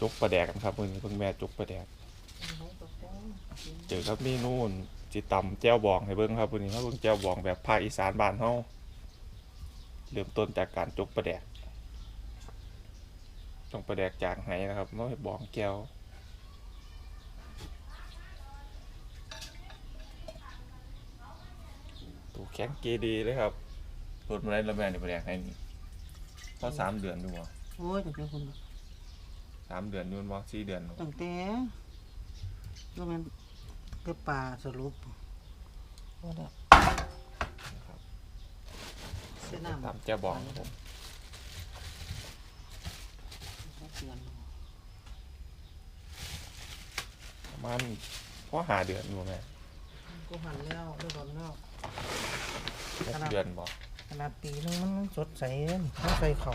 จกปลาแดกกันครับมือนี้เพิ่งแม่จกปลาแดก เจอครับเมนูจิตำแจ่วบองให้เบิ่งครับวันนี้ครับเบิ่งแจ่วบองแบบภาคอีสานบ้านเฮาเริ่มต้นจากการจกปลาแดกต้องปลาแดกจากไหนะครับมาให้บองแก้วตัวแข็งเกดีเลยครับรถมาได้แล้วแม่นี่ปลาแดกให้นี่พอสามเดือนดูบ่โอ้ยตั้งแต่คน สามเดือนนู่นบ่สี่เดือนนู่นตั้งแต่ก็มันก็ป่าสรุปว่าแล้วเส้นน้ำตำแจ่วบองครับผมเดือนประมาณพอหาเดือนอยู่แม่ก็หันแล้วได้ก่อนแล้ว หกเดือนบ่ ขนาดปีนึงมันสดใสเลยมันใส่เข่า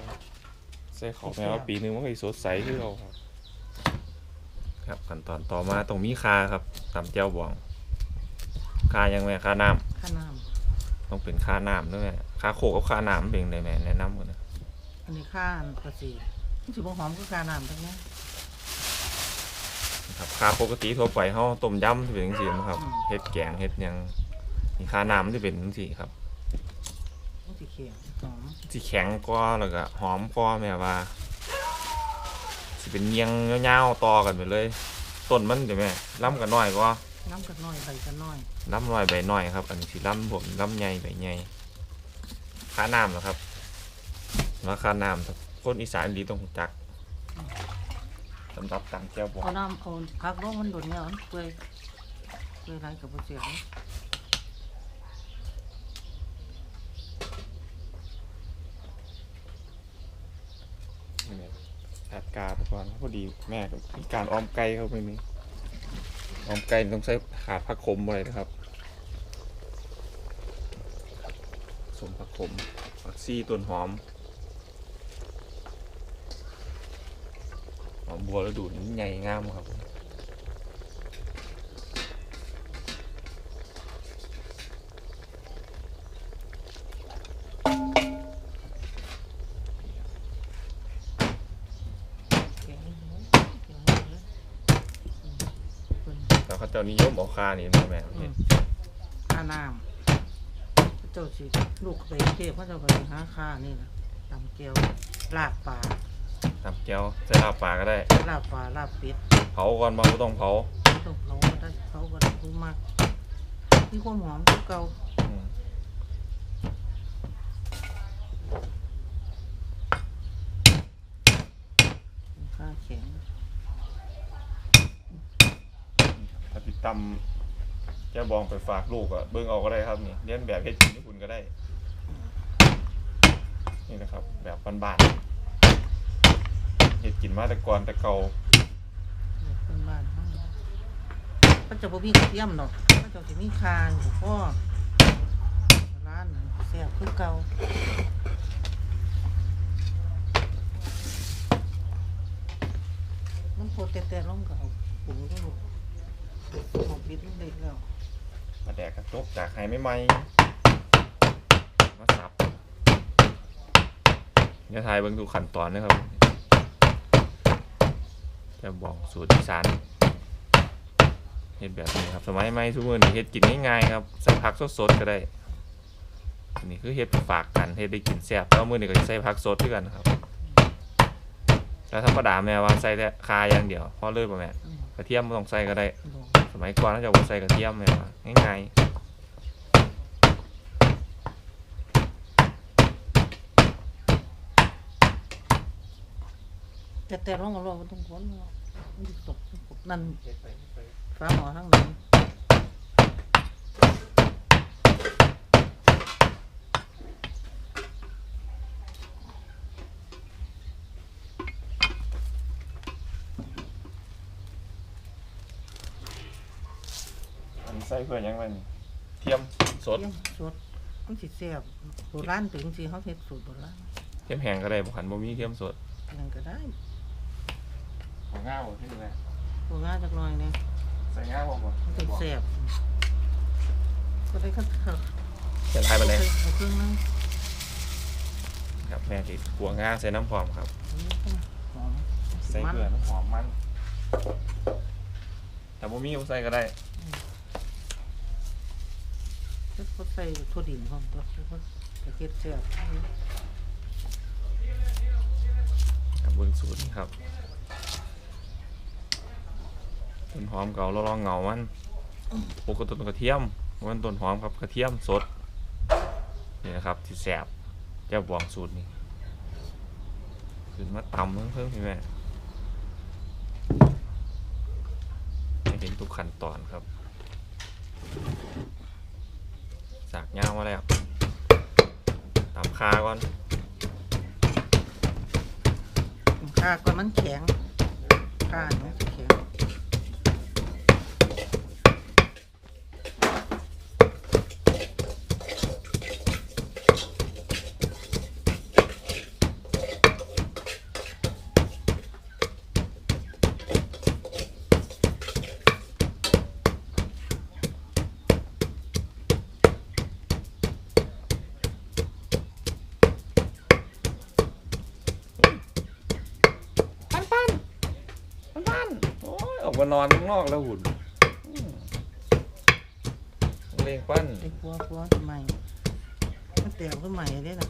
ใส่เขาแม้ว่าปีหนึงมันก็สิสดใสคือเราครับครับขั้นตอนต่อมาตรงมีคาครับตำแจ่วบองคายังแม่คาน้ำข้าน้ต้องเป็นคาน้ำด้วยแม่คาโคกกับคาน้ำเป็นไงแม่แนะนำกันนะำอันนี้ข้าอันกระสีมันสิบ่หอมก็ข้าน้ำทั้งนี้ครับคาปกติทั่วไปเฮาต้มยำที่เป็นจังซี่นะครับเฮ็ดแกงเฮ็ดหยังนี่คาน้ำที่เป็นจังซี่ครับมัน สิเขียวหอมสิแข็งกว่าแล้วก็หอมกว่าแม่ว่าสิเป็นเนียงยาวๆต่อกันไปเลยต้นมันเดี๋ยวแม่ล้ำกันน้อยกว่าน้ำกันน้อยใบกันน้อยล้ำน้อยใบน้อยครับ อันนี้สิล้ำผมล้ำใหญ่ใบใหญ่ค่าน้ำเหรอครับราคาน้ำครับคนอีสานดีต้องรู้จักสำหรับต่างแก้วบอเอาน้ำเอาพักลงมันโดนเนี่ยมันเปื่อยเปื่อยไรกับบ่เสียเลย จัด ก่อนพอดีแม่ก็มีการออมไก่เขาไม่มีออมไก่ต้องใช้ขาดผักขมอะไรนะครับ สมผักขมผักซี่ต้นหอมหอมบัวแล้วดูดนี่ใหญ่งามครับ จ้านิยมเอาคานี่มาแม่อืเห็มนค่าน้ำเจ้าสิลูกไปเทพพระเจ้าไปหาค่านี่นะตำเกียวลาบปลาทำแก้วใส่ลาบปลาก็ได้ ลาบปลาลาบเป็ดเผาก่อนมาไม่ต้องเผาไม่ต้องเผาก็ได้เผาก็ได้คุ้มมากมีความหอมคือเก่าอืมค่าแข็ง ถ้า ตำแก้วบองไปฝากลูกอะเบิ่งเอาก็ได้ครับนี่เลียนแบบเฮ็ดกินญี่ปุ่นก็ได้ นี่นะครับ แบบบ้านๆเฮ็ดกินมาแต่ก่อนแต่เก่าแบบเป็นบ้านเฮาพระเจ้าบ่มีกระเทียมดอกพระเจ้าสิมีคาอยู่พ่อร้านแซ่บคือเก่ามันโพดแต่ๆลงก็เอาปรุงก็ลูก หอมบิดมันเด็กแล้วมาแดกกระจกจากไห้ไม่ไหมมาสับเนี่ยทายเบิ่งทุกขั้นตอนนะครับแก้วบองสูตรอีสานเฮ็ดแบบนี้ครับ สมัยใหม่ทุกมือนี้เฮ็ดกินง่ายๆครับใส่ผักสดๆก็ได้อันนี้คือเฮ็ดฝากกันเฮ็ดได้กินแซ่บแล้วมือนี้ก็ใส่ผักสดด้วยกันครับแล้วธรรมดาแม่ว่าใส่แต่คาอย่างเดียวพอเลยป่ะแม่อืมกระเทียมบ่ต้องใส่ก็ได้ มัยก่อนเขาจะบ่ใส่กระเทียมแม่ว่าง่ายแต่แต่ร้องก็ร้องมันต้องพ้นเนาะมันสิตกนั่นฟ้าหมอทั้งนั้น ส่เพื่อหยังไงนี่เทียมสดเยี่ยมสดมันสิแซ่บโบราณถึงสิเขาเฮ็ดสูตรโบราณเทียมแห้งก็ได้บ่คันบ่มีเทียมสดนั่นก็ได้ของง่าวบ่ที่แม่โบราณจักหน่อยเนี่ยใส่ง่าวบ่บ่มันสิแซ่บก็ได้ก็เถอะจะทายไปเลยเอาเครื่องนึงครับแม่ติดกัวง่าใส่น้ำพร้อมครับอันนี้ก็หอมใส่มันเกลือน้ำหอมมัน แต่บ่มีก็ใส่ก็ได้ แล้ว ก็ใส่ถั่วดินพร้อมตัวแล้วก็กระเทียมแซ่บครับเบิ่งสูตรนี่ครับต้นหอมเก่าเราลองเหงามันปกติต้นกระเทียมมันต้นหอมครับกระเทียมสดนี่นะครับที่แสบเจ้าบวงสูตรนี่ขึ้นมาตำเพิ่มเพิ่มพี่แม่ให้เห็นทุกขั้นตอนครับ สากยาวมาแล้วตำคาก่อนข้าก่อนมันแข็งคาเนี่ยนแข็ง ปันปันปันปันโอ้ยออกมานอนข้างนอกแล้วหุ่นเล่งปั้นไอ้ปัวปัวใหม่มันแตกขึ้นใหม่เด้น่ะ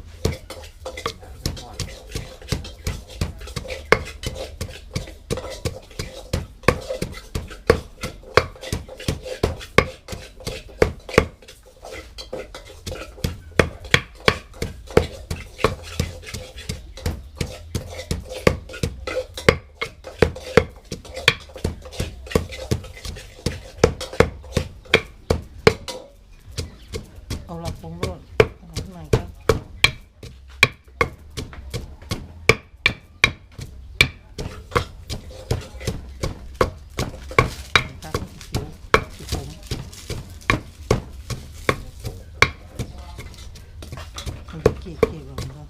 เอาหลักปรุงรสเอาขึ้นใหม่ครับครับสิวสิผมมันจะเกลี่ยเกลี่ยแบบนี้ครับ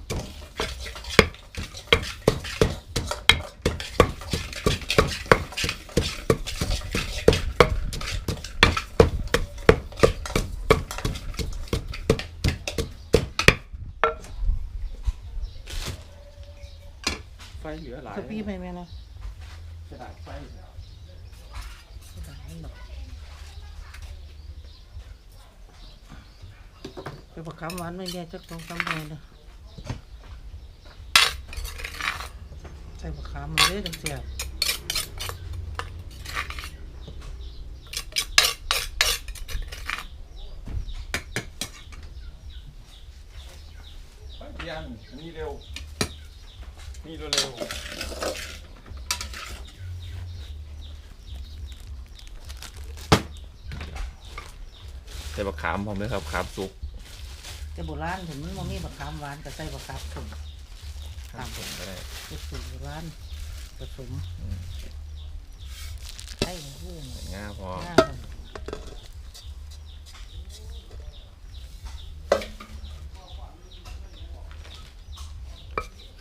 ไฟเหลือหลาย สปีไปไหมนะกระดาษไฟไปประคำหวานไม่แน่จักสองสามเดือนเลยใส่ประคำมันเลยจังเสียไฟเทียนนี่เร็ว นี่เร็วใส่บะขามผมเลยครับขามสุกแต่โบราณผมมันบ่มีประคำหวานก็ใส่ประคำผงข้ามผมก็ได้เป็นสูตรโบราณผสมอืมใช่ของผู้หน่อยง่าพอง่ายเลย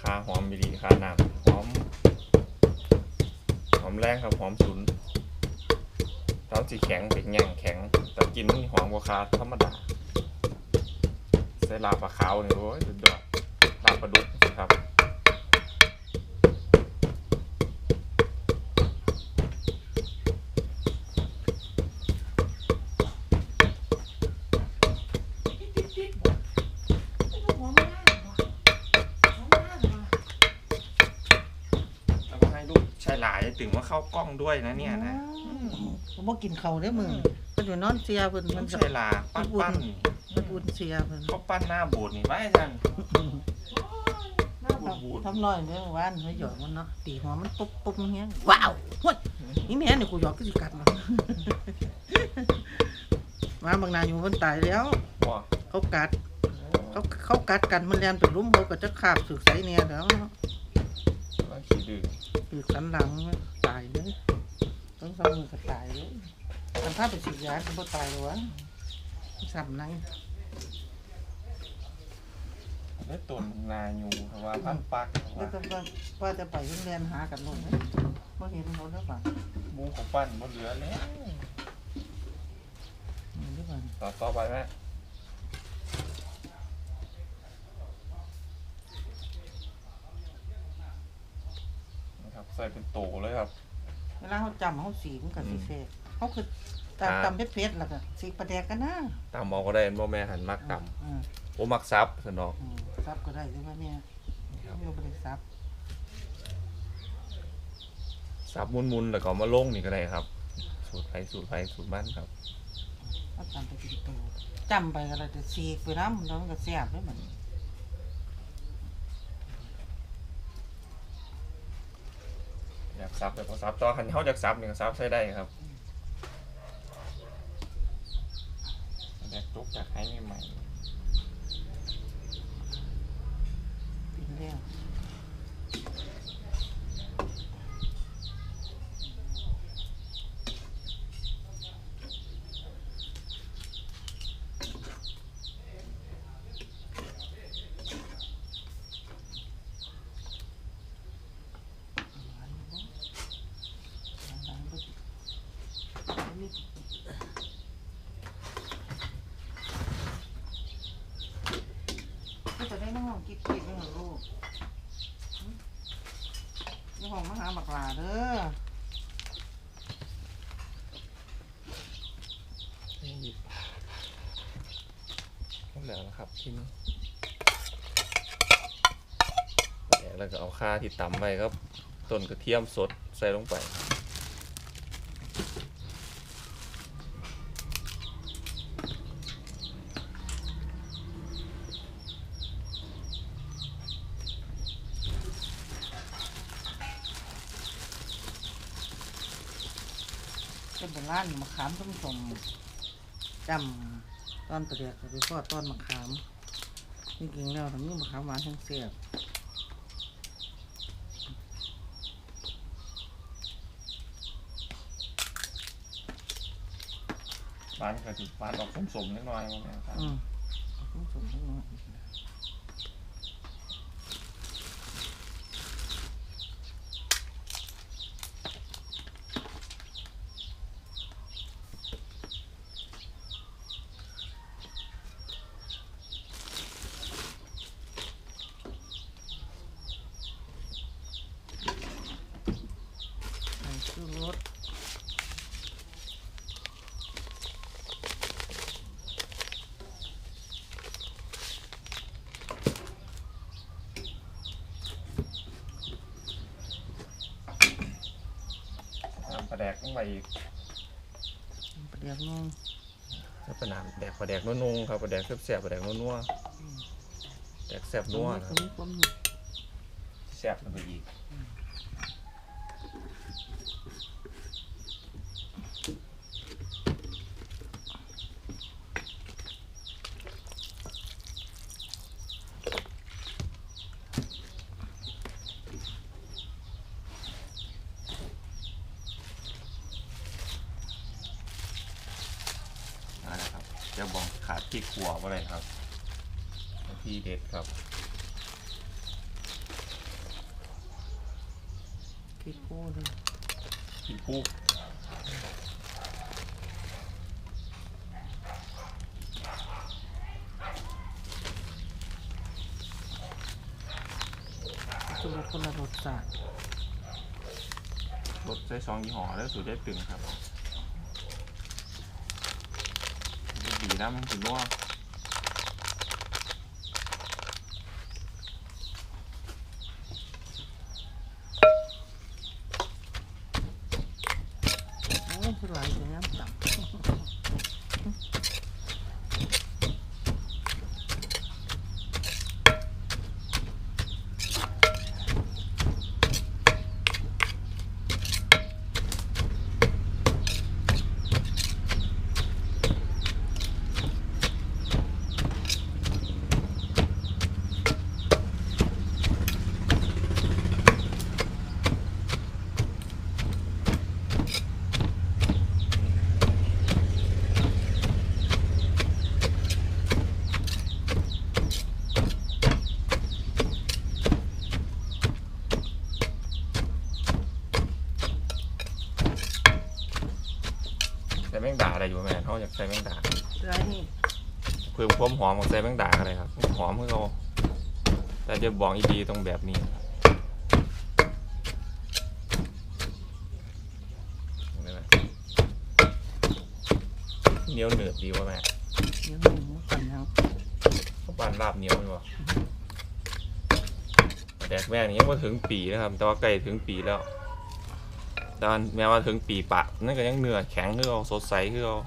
คา หอมดีๆคาหนาหอม หอมแรงครับหอมฉุนเท้าสีแข็งเป็นแง่งแข็ง แต่กินนี่หอมกว่าคาธรรมดาใส่ลาบปลาขาวนี่โอ้ยสุดยอดลาบปลาดุกครับ แล้วก็ให้ลูกชายหลายถึงว่า เข้ากล้องด้วยนะเนี่ยนะผมบ่กินเขาวได้อมึงมันอยู่นอนเสียเพิ่นลูมันกจะชายหลาปั้นปั้นมันอุ่นเสียเพิ่นก็ปั้นหน้าบูดนี่ไว้จันหน้าบูดบูดทำน้อยเด้อหวานเฮ้ยหยอกมันเนาะตีหัวมันปุ๊บปุ๊บเงี้ยว้าวเฮ้ยนี่แม่นี่กูหยอกก็สิกัดมัน มาบางนาอยู่มันตายแล้วว้าเขากัดเขาเขากัดกันมันเรียนเป็นลุ่มเขาก็จะขาบสึกใสเนี่ยแล้วเนาะ แล้วขี้ดื้อคือสันหลังมันตายเลยต้องสองมือก็ตายเลยทำท่าไปฉีดยาก็บ่ตายเลยวะสับนังได้ตนนาอยู่เพราะว่าพันปักแล้วก็ว่าว่าจะไปโรงเรียนหากันลงเลยบ่เห็นเขาหรือเปล่าหมูของปั้นหมดเหลือแล้ว เห็นหรือเปล่าต่อต่อไปไหมนะครับใส่ส่เป็นโตเลยครับ เวลาเขาจำเขาสีมันก็สิอืมแซ่บเขาคือตำอ่าตำเผ็ดๆแล้วก็สีปลาแดกกันนะตำเอาก็ได้เห็นบ่แม่หันมักตอืมำโอ้มักซับสนอก อืมซับก็ได้ใช่ไหมเนี่ยครับ ไม่ต้องไปซับซับมุนๆแล้วก็เอามาลงนี่ก็ได้ครับ สูตรไผสูตรไผสูตรมันครับ เขาจำไปกินโตจำไปก็เลยจะสีกไปน้ำแล้วมันก็แซ่บเลยมัน อยากซับแต่พอซับต่อคันเฮาอยากซับนี่ก็ซับใช้ได้ครับอยากจุกอยากให้ใหม่กินแล้วหวานบ่หวานบ่อันนี้ ก็จะได้น้องกิ๊บกิ๊บด้วยเหรอลูกหึนี่ข องมาหาบักลาเด้อเห้หยิบหมดแล้วครับทีนี้แล้วก็เอาค่าที่ตำไปครับต้นกระเทียมสดใส่ลงไป เป็ นโบราณมะขามต้มสมจำตอนประเดียกไปพ่อต้นมะขามจริงๆแล้วทั้งนี้มะขามหวานทั้งเสียบบ้านก็สิบ้านออกสมๆนิดหน่อยว่าแม่ครับ อืมต้มสมทั้งนั้นใส่ชูรส น้ำป ลาแดกลงไปอีกประเดียกนุ่งแล้วเป็นน้ำแดกปลาแดกนุ่งๆครับปลาแดกแซ่บๆปลาแดกนัวๆแดกแซ่บนัวตนะรงนี้ความหนึบแซ่บลงไปอีก นั่ นนะครับจะบอกขาดที่ขัวอะไรครับ ที่เด็ดครับพริกโก้เลยที่คู่ชูรสคนละรสชาติรสใช้ซองยี่ห้อแล้วสูตรได้ตึงครับ ดีนะมัน ใส่แมงดาไรนี่เพิ่มความหอมของใส่แมงดาอะไรครับหอมเพื่เขาแต่จะบอกอีดีตรงแบบนี้เหนียวเหนือดีวะแม่เดี๋ยวเหนูก่อนแล้วเขาปั่นลาบเหนียวดีวะแดกแม่นี้ยังว่าถึงปีนะครับ แต่ว่าไก่ถึงปีแล้วแต่แม้ว่าถึงปีปะนั่นก็ยังเหนือแข็งคือเอาสดใสคือเอา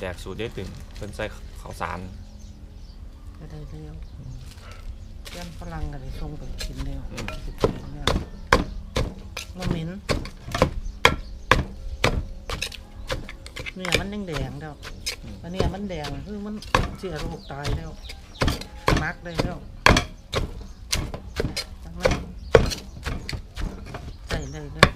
แดกสูตรได้ถึงเป็นใส่ข้าวสารก็ได้เร็วยันฝรั่งก็ได้ส่งไปกินเร็วอืมสิบปีแล้วมันเหม็นเนี่ยมันแดงๆแล้วอันเนี้ยมันแดงคือมันเสียโรคตายแล้วมักได้แล้วจังนั้นใส่ได้แล้ว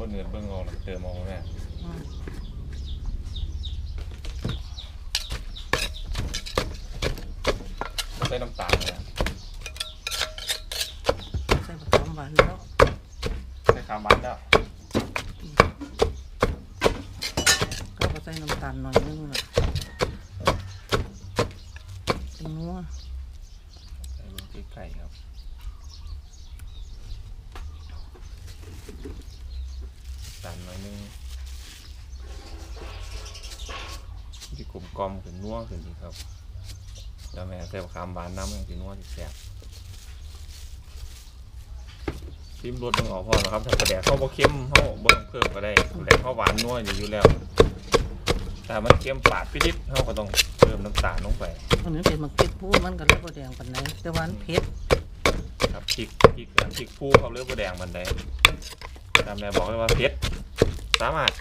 มันเหนืดบ่เหนืดเบิ่งเอาเติมเอาแม่อืมใส่น้ำตาลเนี่ยใส่ผสมหวานแล้วใส่ข้าวมันแล้วก็มาใส่น้ำตาลหน่อยนึงนะเป็นนัวใส่ลงที่ไก่ครับตาลหน่อยนึงที่กลมกลอมขึ้ นนัวขึ้นดีครับแล้วแม่ใส่ข้าวหวานน้ำอย่างที่นัวที่แซ่บชิมรสมันออกพอแล้วครับถ้ากระแดกเข้าบ่เข้มเข้าบ่ต้องเพิ่มก็ได้กระแดกเข้าหวานนัวดีอยู่แล้วแต่มันเค็มปาดพินิดเขาก็ต้องเพิ่มน้ำตาลลงไปอันนี้เป็นมะเขือพูดมันก็เลยบ่แดงปานใดแต่หวามันเผ็ดครับพริกพริกพริกผู้เขาเลือกบัวแดงมันได้ตามแม่บอกเลยว่าเผ็ดสามารถ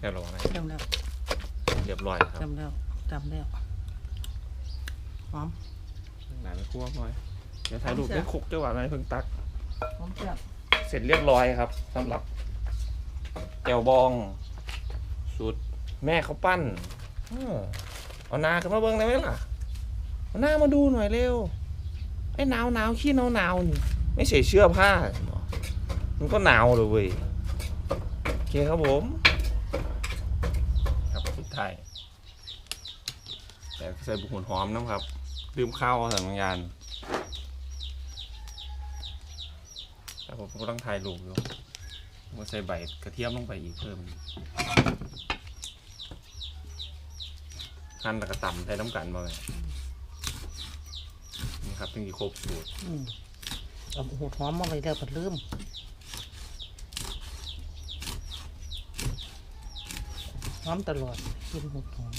เรียบร้อย จำแล้ว เรียบร้อยครับ จำแล้วจำ แล้วหอม หนาไม่คั่วหน่อย เดี๋ยวถ่ายรูปได้คุกเจ้าหวานไหมเพิ่งตัก หอมแซ่บเสร็จเรียบร้อยครับสำหรับแก้วบอง สูตรแม่เขาปั้นเออเอานากันมาเบิ้งได้ไหมล่ะเอาหน้ามาดูหน่อยเร็วไอ้หนาวหนาวขี้หนาวหนาวนี่ไม่ใส่เสื้อผ้าหรอมันก็หนาวเลยเว้ยโอเคครับผม ครับสุดท้ายแต่ ใส่บุกหุ่นหอมนะครับลืมข้าวสัญญาณแต่ผมก็ต้องถ่ายรูปอยู่ว่าใส่ใบกระเทียมลงไปอีกเพิ่มหั่นแล้วก็ตำได้น้ำกันมาเลยนี่ครับถึงจะครบสูตรอืมเอาหูหอมมาไว้แล้วก็ลืมหอมตลอดกินหูหอม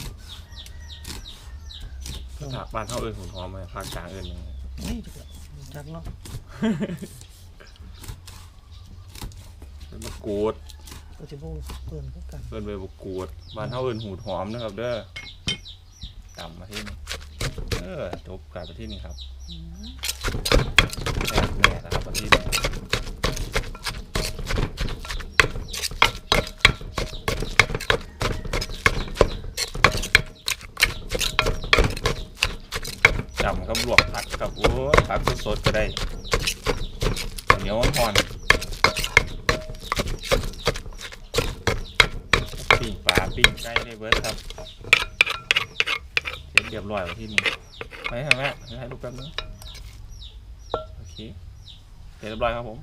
ถ้าบ้านเขาเอิญหุ่นหอมไหมภาคกลางเอิญยังไงนี่จักเนาะเป็นมะกรูดก็สิบ่เปิ่นคือกันเอิญใบมะกรูดบ้านเขาเอิญหูดหอมนะครับ เด้อตำมาที่นี่เออจบกลายไปที่นี่ครับอืมแซ่บแน่นะครับมาที่นี่ กับลวกผักกับโอ้ผักสดๆก็ได้เหนียวอ่อนๆปิ้งปลาปิ้งไก่ได้เบิร์ดครับเสร็จเรียบร้อยที่นี่ไปให้แม่ให้ลูกแป๊บนึงโอเคเสร็จเรียบร้อยครับผม